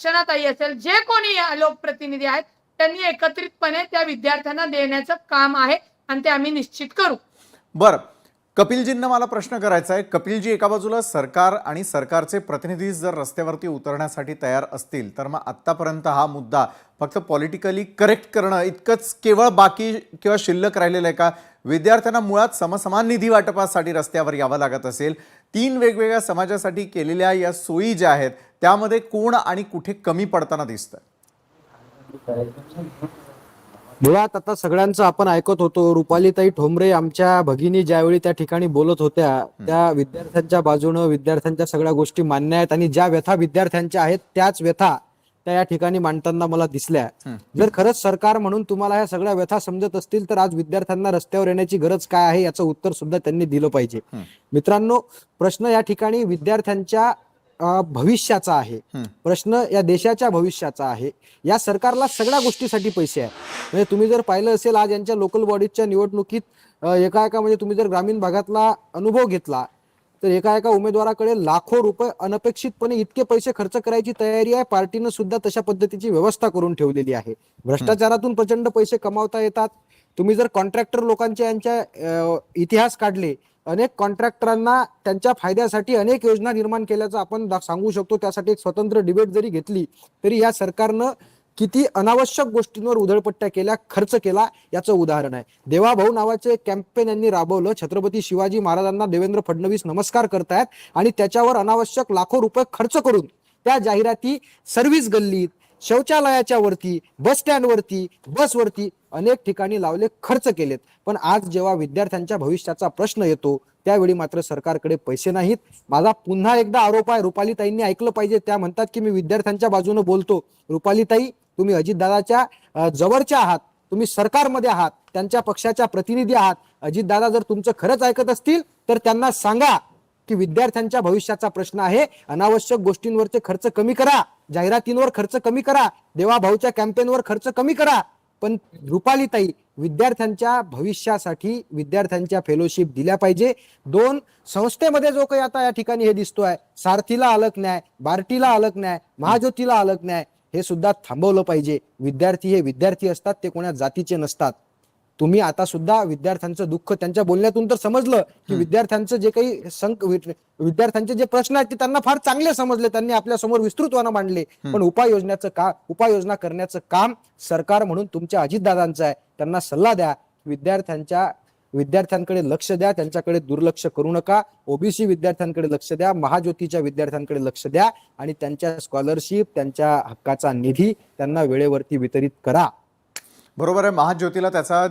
क्षणाताई असेल जे कोणी लोकप्रतिनिधी आहेत त्यांनी एकत्रितपणे त्या विद्यार्थ्यांना देण्याचं काम आहे आणि ते आम्ही निश्चित करू. बरं. कपिलजींना मला प्रश्न करायचा आहे. कपिलजी एका बाजूला सरकार आणि सरकारचे प्रतिनिधी जर रस्त्यावरती उतरण्यासाठी तयार असतील तर मग आत्तापर्यंत हा मुद्दा फक्त पॉलिटिकली करेक्ट करणं इतकंच केवळ बाकी किंवा शिल्लक राहिलेलं आहे का? विद्यार्थ्यांना मुळात समसमान निधी वाटपासाठी रस्त्यावर यावं लागत असेल. तीन वेगवेगळ्या समाजासाठी केलेल्या या सोयी ज्या आहेत त्यामध्ये कोण आणि कुठे कमी पडताना दिसतं मुळात आता सगळ्यांचं आपण ऐकत होतो रुपालीताई ठोंबरे आमच्या भगिनी ज्यावेळी त्या ठिकाणी बोलत होत्या त्या विद्यार्थ्यांच्या बाजूनं विद्यार्थ्यांच्या सगळ्या गोष्टी मान्य आहेत आणि ज्या व्यथा विद्यार्थ्यांच्या आहेत त्याच व्यथा त्या या ठिकाणी मांडताना मला दिसल्या. जर खरंच सरकार म्हणून तुम्हाला ह्या सगळ्या व्यथा समजत असतील तर आज विद्यार्थ्यांना रस्त्यावर येण्याची गरज काय आहे याचं उत्तर सुद्धा त्यांनी दिलं पाहिजे. मित्रांनो प्रश्न या ठिकाणी विद्यार्थ्यांच्या भविष्याचा आहे. प्रश्न या देशाच्या भविष्याचा आहे. या सरकारला सगळ्या गोष्टीसाठी पैसे आहे म्हणजे तुम्ही जर पाहिलं असेल आज यांच्या लोकल बॉडीजच्या निवडणुकीत एका एका म्हणजे तुम्ही जर ग्रामीण भागातला अनुभव घेतला तर एका एका उमेदवाराकडे लाखो रुपये अनपेक्षितपणे इतके पैसे खर्च करायची तयारी आहे. पार्टीनं सुद्धा तशा पद्धतीची व्यवस्था करून ठेवलेली आहे. भ्रष्टाचारातून प्रचंड पैसे कमावता येतात. तुम्ही जर कॉन्ट्रॅक्टर लोकांचे यांच्या इतिहास काढले अनेक कॉन्ट्रॅक्टरांना त्यांच्या फायद्यासाठी अनेक योजना निर्माण केल्याचं आपण सांगू शकतो. त्यासाठी एक स्वतंत्र डिबेट जरी घेतली तरी या सरकारनं किती अनावश्यक गोष्टींवर उधळपट्ट्या केल्या खर्च केला याचं उदाहरण आहे. देवाभाऊ नावाचे कॅम्पेन यांनी राबवलं. छत्रपती शिवाजी महाराजांना देवेंद्र फडणवीस नमस्कार करतायत आणि त्याच्यावर अनावश्यक लाखो रुपये खर्च करून त्या जाहिराती सर्व्हिस गल्लीत शौचालयाच्या वरती बस स्टँड वरती बसवरती अनेक ठिकाणी लावले खर्च केलेत. पण आज जेव्हा विद्यार्थ्यांच्या भविष्याचा प्रश्न येतो त्यावेळी मात्र सरकारकडे पैसे नाहीत. माझा पुन्हा एकदा आरोप आहे रुपालीताईंनी ऐकलं पाहिजे. त्या म्हणतात की मी विद्यार्थ्यांच्या बाजूने बोलतो. रुपालीताई तुम्ही अजितदादाच्या जवळच्या आहात. तुम्ही सरकारमध्ये आहात. त्यांच्या पक्षाच्या प्रतिनिधी आहात. अजितदादा जर तुमचं खरंच ऐकत असतील तर त्यांना सांगा की विद्यार्थ्यांच्या भविष्याचा प्रश्न आहे. अनावश्यक गोष्टींवरचे खर्च कमी करा. जाहिरातींवर खर्च कमी करा. देवाभाऊच्या कॅम्पेनवर खर्च कमी करा. पण रुपालीताई विद्यार्थ्यांच्या भविष्यासाठी विद्यार्थ्यांच्या फेलोशिप दिल्या पाहिजे. दोन संस्थेमध्ये जो काही आता या ठिकाणी हे दिसतोय सारथीला अलग न्याय बार्टीला अलग न्याय महाज्योतीला अलग न्याय हे सुद्धा थांबवलं पाहिजे. विद्यार्थी हे विद्यार्थी असतात ते कोणा जातीचे नसतात. तुम्ही आता सुद्धा विद्यार्थ्यांचं दुःख त्यांच्या बोलण्यातून तर समजलं की विद्यार्थ्यांचं जे काही संक विद- विद्यार्थ्यांचे जे प्रश्न आहेत ते त्यांना फार चांगले समजले त्यांनी आपल्यासमोर विस्तृतपणे मांडले. पण उपाययोजनाचं का उपाययोजना करण्याचं काम सरकार म्हणून तुमच्या अजितदादांचं आहे. त्यांना सल्ला द्या. विद्यार्थ्यांच्या विद्यार्थ्यांकडे लक्ष द्या. त्यांच्याकडे दुर्लक्ष करू नका. ओबीसी विद्यार्थ्यांकडे लक्ष द्या. महाज्योतीच्या विद्यार्थ्यांकडे लक्ष द्या. आणि त्यांच्या स्कॉलरशिप त्यांच्या हक्काचा निधी त्यांना वेळेवरती वितरित करा. बरोबर आहे. महाज्योतीला त्याचा